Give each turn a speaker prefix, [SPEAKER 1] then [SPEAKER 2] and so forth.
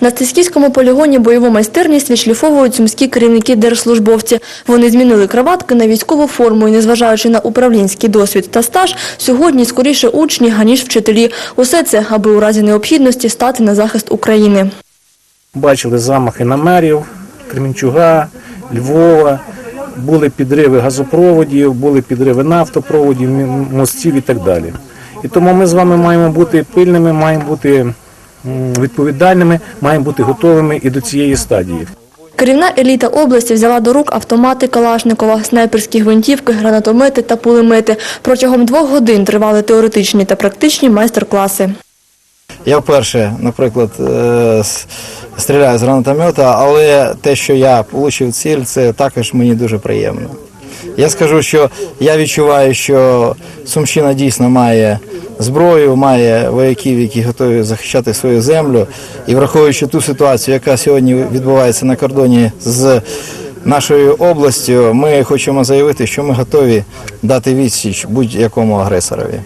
[SPEAKER 1] На Стисківському полігоні бойову майстерність відшліфовують сумські керівники держслужбовці. Вони змінили краватки на військову форму і, незважаючи на управлінський досвід та стаж, сьогодні скоріше учні, аніж вчителі. Усе це, аби у разі необхідності стати на захист України.
[SPEAKER 2] Бачили замахи на мерів, Кременчуга, Львова, були підриви газопроводів, були підриви нафтопроводів, мостів і так далі. І тому ми з вами маємо бути пильними, маємо бути відповідальними, маємо бути готовими і до цієї стадії.
[SPEAKER 1] Керівна еліта області взяла до рук автомати Калашникова, снайперські гвинтівки, гранатомети та пулемети. Протягом двох годин тривали теоретичні та практичні майстер-класи.
[SPEAKER 3] Я вперше, наприклад, е, стріляю з гранатомета, але те, що я отримав ціль, це також мені дуже приємно. Я скажу, що я відчуваю, що Сумщина дійсно має зброю, має вояків, які готові захищати свою землю. І враховуючи ту ситуацію, яка сьогодні відбувається на кордоні з нашою областю, ми хочемо заявити, що ми готові дати відсіч будь-якому агресорові.